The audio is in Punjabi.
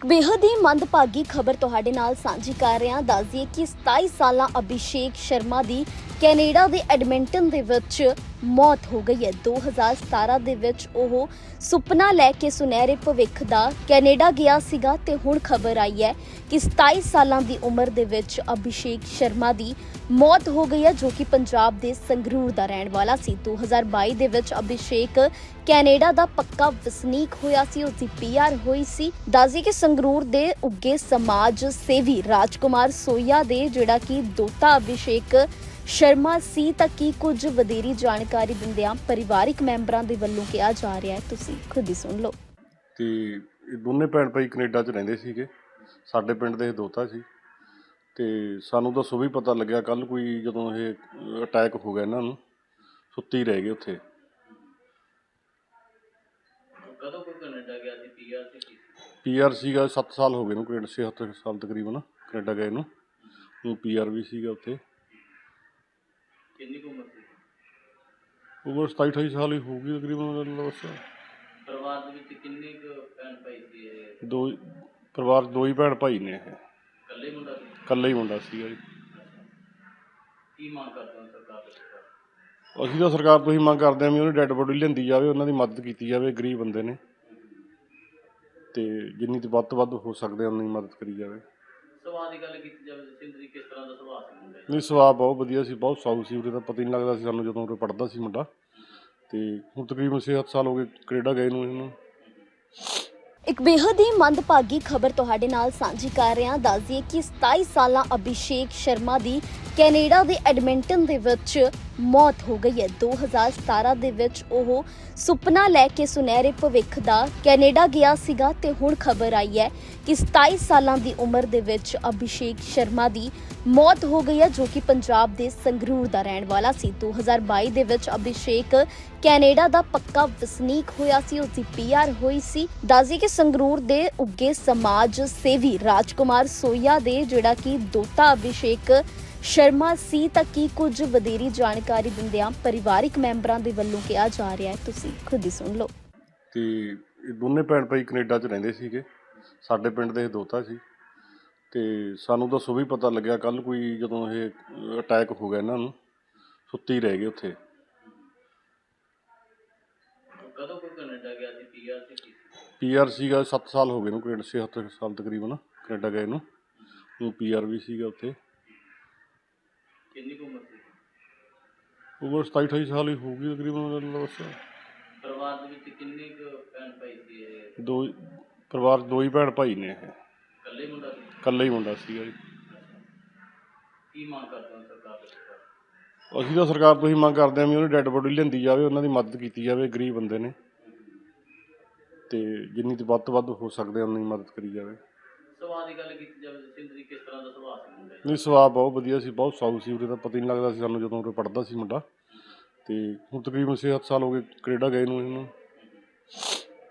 ਇੱਕ ਬੇਹੱਦ ਹੀ ਮੰਦਭਾਗੀ ਖਬਰ ਤੁਹਾਡੇ ਨਾਲ ਸਾਂਝੀ ਕਰ ਰਹੇ ਹਾਂ। ਦੱਸ ਕਿ 27 ਸਾਲਾਂ ਅਭਿਸ਼ੇਕ ਸ਼ਰਮਾ ਦੀ ਕੈਨੇਡਾ ਦੇ ਐਡਮਿੰਟਨ ਦੇ ਵਿੱਚ ਮੌਤ ਹੋ ਗਈ ਹੈ। 2017 ਦੇ ਵਿੱਚ ਉਹ ਸੁਪਨਾ ਲੈ ਕੇ ਸੁਨਹਿਰੇ ਭਵਿੱਖ ਦਾ ਕੈਨੇਡਾ ਗਿਆ ਸੀਗਾ ਤੇ ਹੁਣ ਖਬਰ ਆਈ ਹੈ ਕਿ 27 ਸਾਲਾਂ ਦੀ ਉਮਰ ਦੇ ਵਿੱਚ ਅਭਿਸ਼ੇਕ ਸ਼ਰਮਾ ਦੀ ਮੌਤ ਹੋ ਗਈ ਹੈ, ਜੋ ਕਿ ਪੰਜਾਬ ਦੇ ਸੰਗਰੂਰ ਦਾ ਰਹਿਣ ਵਾਲਾ ਸੀ। 2022 ਦੇ ਵਿੱਚ ਅਭਿਸ਼ੇਕ ਕੈਨੇਡਾ ਦਾ ਪੱਕਾ ਵਸਨੀਕ ਹੋਇਆ ਸੀ ਉਸ ਦੀ ਪੀਆਰ ਹੋਈ ਸੀ। ਦੱਸਦੀ ਕਿ ਸੰਗਰੂਰ ਦੇ ਉੱਗੇ ਸਮਾਜ ਸੇਵੀ ਰਾਜਕੁਮਾਰ ਸੋਈਆ ਦੇ ਜਿਹੜਾ ਕਿ ਦੋਤਾ ਅਭਿਸ਼ੇਕ ਸ਼ਰਮਾ ਸੀ ਤਾਂ ਕੀ ਕੁਝ ਵਧੇਰੀ ਜਾਣਕਾਰੀ ਦਿੰਦਿਆਂ ਪਰਿਵਾਰਿਕ ਮੈਂਬਰਾਂ ਦੇ ਵੱਲੋਂ ਕਿਹਾ ਜਾ ਰਿਹਾ ਹੈ? ਤੁਸੀਂ ਖੁਦ ਹੀ ਸੁਣ ਲਓ। ਤੇ ਇਹ ਦੋਨੇ ਭੈਣ ਭਾਈ ਕੈਨੇਡਾ 'ਚ ਰਹਿੰਦੇ ਸੀਗੇ। ਸਾਡੇ ਪਿੰਡ ਦੇ ਇਹ ਦੋਤਾ ਸੀ। ਤੇ ਸਾਨੂੰ ਤਾਂ ਸੁਬਹ ਪਤਾ ਲੱਗਿਆ ਕੱਲ ਕੋਈ ਜਦੋਂ ਇਹ ਅਟੈਕ ਹੋ ਗਿਆ ਇਹਨਾਂ ਨੂੰ ਸੁੱਤੇ ਰਹਿ ਗਏ ਉੱਥੇ। ਕਦੋਂ ਕੋਈ ਕੈਨੇਡਾ ਗਿਆ ਸੀ? ਪੀਆਰ ਸੀ ਕੀ? ਪੀਆਰ ਸੀਗਾ 7 ਸਾਲ ਹੋ ਗਏ ਨੂੰ ਕੈਨੇਡਾ 76 ਸਾਲ ਤਕਰੀਬਨ ਕੈਨੇਡਾ ਗਏ ਨੂੰ। ਉਹ ਪੀਆਰ ਵੀ ਸੀਗਾ ਉੱਥੇ। ਕਿੰਨੀ ਕੁ ਉਮਰ ਸੀ? ਉਮਰ 27 28 ਸਾਲ ਹੀ ਹੋਊਗੀ ਤਕਰੀਬਨ ਲੱਗਦਾ ਬਸ। ਪਰਿਵਾਰ ਦੇ ਵਿੱਚ ਕਿੰਨੇ ਕੁ ਭੈਣ ਭਾਈ ਸੀ ਇਹ? ਦੋ ਪਰਿਵਾਰ 'ਚ ਦੋ ਹੀ ਭੈਣ ਭਾਈ ਨੇ ਇਹ। ਇਕੱਲੇ ਮੁੰਡਾ ਸੀ? ਇਕੱਲਾ ਹੀ ਮੁੰਡਾ ਸੀਗਾ ਜੀ। ਕੀ ਮੰਗ ਕਰਦੇ ਹੋ ਸਰਕਾਰ ਤੋਂ? ਅਸੀਂ ਤਾਂ ਸਰਕਾਰ ਤੋਂ ਹੀ ਮੰਗ ਕਰਦੇ ਹਾਂ ਵੀ ਉਹਦੀ ਡੈੱਡ ਬੋਡੀ ਲਿਆਂਦੀ ਜਾਵੇ ਉਹਨਾਂ ਦੀ ਮਦਦ ਕੀਤੀ ਜਾਵੇ ਗਰੀਬ ਬੰਦੇ ਨੇ। ਤੇ ਜਿੰਨੀ ਤੋਂ ਵੱਧ ਤੋਂ ਵੱਧ ਹੋ ਸਕਦੇ ਉਨੀ ਮਦਦ ਕਰੀ ਜਾਵੇ। ਸੁਭਾਅ ਦੀ ਗੱਲ ਕੀਤੀ ਜਾਵੇ ਸਿੰਦਰੀ ਕਿਸ ਤਰ੍ਹਾਂ ਦਾ ਸੁਭਾਅ ਸੀ ਮੁੰਡੇ ਦਾ? ਨਹੀਂ ਸੁਭਾਅ ਬਹੁਤ ਵਧੀਆ ਸੀ ਬਹੁਤ ਸਾਊ ਸੀ ਉਰੇ ਤਾਂ ਪਤਾ ਹੀ ਨਹੀਂ ਲੱਗਦਾ ਸੀ ਸਾਨੂੰ ਜਦੋਂ ਉਰੇ ਪੜਦਾ ਸੀ ਮੁੰਡਾ ਤੇ ਹੁਣ ਤਕਰੀਬਨ 6-7 ਸਾਲ ਹੋ ਗਏ ਕੈਨੇਡਾ ਗਏ ਨੂੰ ਇਹਨੂੰ ਇੱਕ ਬੇਹੱਦ ਹੀ ਮੰਦਭਾਗੀ ਖਬਰ ਤੁਹਾਡੇ ਨਾਲ ਸਾਂਝੀ ਕਰ ਰਹੇ ਹਾਂ ਦੱਸ ਦਈਏ ਕਿ 27 ਸਾਲਾਂ ਅਭਿਸ਼ੇਕ ਸ਼ਰਮਾ ਦੀ ਕੈਨੇਡਾ ਦੇ ਐਡਮਿੰਟਨ ਦੇ ਵਿੱਚ ਮੌਤ ਹੋ ਗਈ ਹੈ। 2017 ਦੇ ਵਿੱਚ ਉਹ ਸੁਪਨਾ ਲੈ ਕੇ ਸੁਨਹਿਰੇ ਭਵਿੱਖ ਦਾ ਕੈਨੇਡਾ ਗਿਆ ਸੀਗਾ ਤੇ ਹੁਣ ਖਬਰ ਆਈ ਹੈ ਕਿ 27 ਸਾਲਾਂ ਦੀ ਉਮਰ ਦੇ ਵਿੱਚ ਅਭਿਸ਼ੇਕ ਸ਼ਰਮਾ ਦੀ ਮੌਤ ਹੋ ਗਈ ਹੈ, ਜੋ ਕਿ ਪੰਜਾਬ ਦੇ ਸੰਗਰੂਰ ਦਾ ਰਹਿਣ ਵਾਲਾ ਸੀ। 2022 ਦੇ ਵਿੱਚ ਅਭਿਸ਼ੇਕ ਕੈਨੇਡਾ ਦਾ ਪੱਕਾ ਵਸਨੀਕ ਹੋਇਆ ਸੀ, ਉਸ ਦੀ ਪੀਆਰ ਹੋਈ ਸੀ। ਦੱਸਦੀ ਕਿ ਸੰਗਰੂਰ ਦੇ ਉੱਗੇ ਸਮਾਜ ਸੇਵੀ ਰਾਜਕੁਮਾਰ ਸੋਈਆ ਦੇ ਜਿਹੜਾ ਕਿ ਦੋਤਾ ਅਭਿਸ਼ੇਕ ਸ਼ਰਮਾ ਸੀ ਤਾਂ ਕੀ ਕੁਝ ਵਧੇਰੀ ਜਾਣਕਾਰੀ ਦਿੰਦਿਆਂ ਪਰਿਵਾਰਿਕ ਮੈਂਬਰਾਂ ਦੇ ਵੱਲੋਂ ਕਿਹਾ ਜਾ ਰਿਹਾ ਹੈ ਤੁਸੀਂ ਖੁਦ ਹੀ ਸੁਣ ਲਓ। ਤੇ ਇਹ ਦੋਨੇ ਭੈਣ ਭਾਈ ਕੈਨੇਡਾ 'ਚ ਰਹਿੰਦੇ ਸੀਗੇ। ਸਾਡੇ ਪਿੰਡ ਦੇ ਇਹ ਦੋਤਾ ਸੀ। ਤੇ ਸਾਨੂੰ ਤਾਂ ਸੁਬਹ ਹੀ ਪਤਾ ਲੱਗਿਆ ਕੱਲ ਕੋਈ ਜਦੋਂ ਇਹ ਅਟੈਕ ਹੋ ਗਿਆ ਇਹਨਾਂ ਨੂੰ ਸੁੱਤੇ ਰਹਿ ਗਏ ਉੱਥੇ। ਕਦੋਂ ਕੋਈ ਕੈਨੇਡਾ ਗਿਆ ਸੀ? ਪੀਆਰ ਸੀ? ਪੀਆਰ ਸੀਗਾ 7 ਸਾਲ ਹੋ ਗਏ ਨੂੰ ਕੈਨੇਡਾ 76 ਸਾਲ ਤਕਰੀਬਨ ਕੈਨੇਡਾ ਗਏ ਨੂੰ। ਉਹ ਪੀਆਰ ਵੀ ਸੀਗਾ ਉੱਥੇ। ਕਿੰਨੀ ਕੁ ਉਮਰ ਸੀ? ਉਮਰ 27 28 ਸਾਲ ਹੀ ਹੋਊਗੀ ਤਕਰੀਬਨ ਬਸ। ਪਰਿਵਾਰ ਦੇ ਵਿੱਚ ਕਿੰਨੇ ਕੁ ਭੈਣ ਭਾਈ ਸੀ ਇਹ? ਦੋ ਪਰਿਵਾਰ 'ਚ ਦੋ ਹੀ ਭੈਣ ਭਾਈ ਨੇ ਇਹ। ਇਕੱਲੇ ਮੁੰਡਾ ਸੀ? ਇਕੱਲਾ ਹੀ ਮੁੰਡਾ ਸੀਗਾ ਜੀ। ਕੀ ਮੰਗ ਕਰਦੇ ਹੋ ਸਰਕਾਰ ਤੋਂ ਅਸੀਂ ਤਾਂ ਸਰਕਾਰ ਤੋਂ ਹੀ ਮੰਗ ਕਰਦੇ ਹਾਂ ਵੀ ਉਹਦੀ ਡੈੱਡ ਬੋਡੀ ਲਿਆਂਦੀ ਜਾਵੇ ਉਹਨਾਂ ਦੀ ਮਦਦ ਕੀਤੀ ਜਾਵੇ ਗਰੀਬ ਬੰਦੇ ਨੇ। ਤੇ ਜਿੰਨੀ ਤੋਂ ਵੱਧ ਤੋਂ ਵੱਧ ਹੋ ਸਕਦੇ ਉਨੀ ਮਦਦ ਕਰੀ ਜਾਵੇ। ਸੁਭਾਅ ਦੀ ਗੱਲ ਕੀਤੀ ਜਾਵੇ ਸਿੰਦਰੀ ਕਿਸ ਤਰ੍ਹਾਂ ਦਾ ਸੁਭਾਅ ਸੀ ਮੁੰਡੇ ਦਾ? ਨਹੀਂ, ਸੁਭਾਅ ਬਹੁਤ ਵਧੀਆ ਸੀ, ਬਹੁਤ ਸਾਊ ਸੀ ਉਰੇ ਦਾ ਪਤਾ ਹੀ ਨਹੀਂ ਲੱਗਦਾ ਸੀ ਸਾਨੂੰ ਜਦੋਂ ਉਰੇ ਪੜਦਾ ਸੀ ਮੁੰਡਾ ਤੇ ਹੁਣ ਤਕਰੀਬਨ 6-7 ਸਾਲ ਹੋ ਗਏ, ਕੈਨੇਡਾ ਗਏ ਨੂੰ ਇਹਨੂੰ